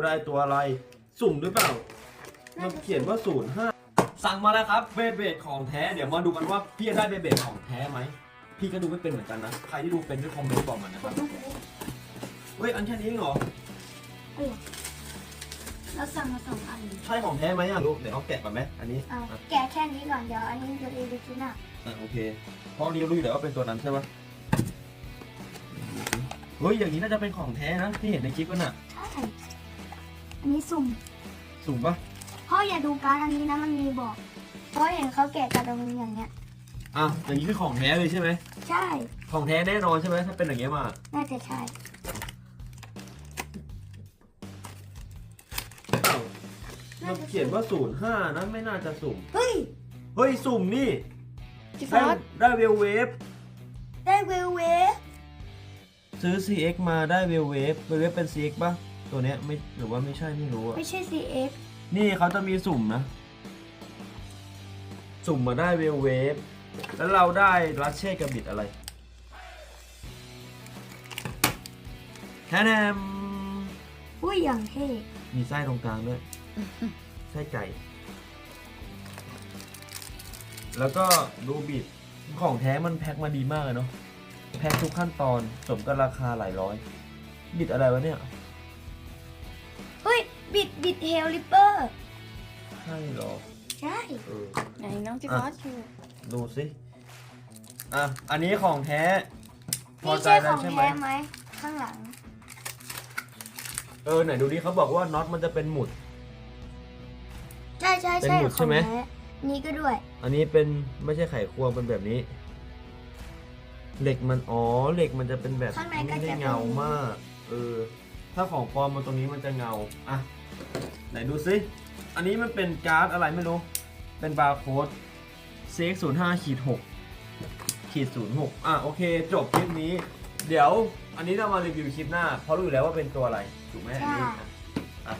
ว่าได้ตัวอะไร สุ่มหรือเปล่า มันเขียนว่าศูนย์ห้าสั่งมาแล้วครับเบเบดของแท้ เดี๋ยวมาดูกันว่าพี่จะได้เบเบดของแท้ไหม พี่ก็ดูไม่เป็นเหมือนกันนะ ใครที่ดูเป็นช่วยคอมเมนต์บอกมานะครับ เฮ้ย อันแค่นี้เองเหรอ เราสั่งมาสองอันใช่ของแท้ไหมอะลูกเดี๋ยวเอาแกะก่อนไหมอันนี้เอาอะแกะแค่นี้ก่อนเดี๋ยวอันนี้จะรีวิวทีหน้าอะโอเคเพราะนี้รู้อยู่แล้วว่าเป็นตัวนั้นใช่ปะเฮ้ยอย่างนี้น่าจะเป็นของแท้นะที่เห็นในคลิปกันน่ะ ใช่ อันนี้สุ่มสุ่มปะพ่ออย่าดูการดอันนี้นะมันมีบอกเพราะเห็นเขาแกะกระดงอย่างเงี้ย อะอย่างนี้คือของแท้เลยใช่ไหมใช่ของแท้แน่นอนใช่ไหมถ้าเป็นอย่างเงี้ยมาน่าจะใช่อ้าวมันเขียนว่าศูนย์ห้านะไม่น่าจะสุ่มเฮ้ยเฮ้ยสุ่มนี่จิฟได้อสได้เวลเวฟได้เวลเวฟซื้อ CX มาได้เวลเวฟเวลเวฟเป็น CX ป่ะ ตัวเนี้ยไม่หรือว่าไม่ใช่ไม่รู้อะไม่ใช่ CX นี่เขาจะมีสุ่มนะ สุ่มมาได้เวลเวฟแล้วเราได้รัชเช่กับบิดอะไรแฮนมอุ้ยอย่างเท่มีไส้ตรงกลางด้วยไส้ไก่ แล้วก็ดูบิดของแท้มันแพ็คมาดีมากเลยเนาะแพ็คทุกขั้นตอนสมกับราคาหลายร้อย บิดอะไรวะเนี่ยเฮ้ย บิดบิดเฮลลิปเปอร์ ใช่เหรอใช่เออไหนน้องจิฟอสอยู่ดูสิอะอันนี้ของแท้ พอนี่ใจใช่ขแล้วองใช่ไหมแท้ไหมข้างหลัง เออไหนดูดิเขาบอกว่าน็อตมันจะเป็นหมุด ใช่ใช่เป็นใช่หมุดขใช่องไหม แท้นี่ก็ด้วย อันนี้เป็นไม่ใช่ไขควงเป็นแบบนี้ เหล็กมันอ๋อเหล็กมันจะเป็นแบบข้างในก็ไม่จะได้เป็น เงามาก เออ ถ้าของปลอมมันตรงนี้มันจะเงา อะ ไหนดูซิ อันนี้มันเป็นการ์ดอะไรไม่รู้ เป็นบาร์โค้ด CX 0 5 ขีด6ขีด0 6อะโอเค จบคลิปนี้ เดี๋ยวอันนี้เรามารีวิวคลิปหน้า เพราะรู้อยู่แล้วว่าเป็นตัวอะไร ถูกไหมอันนี้อะอะ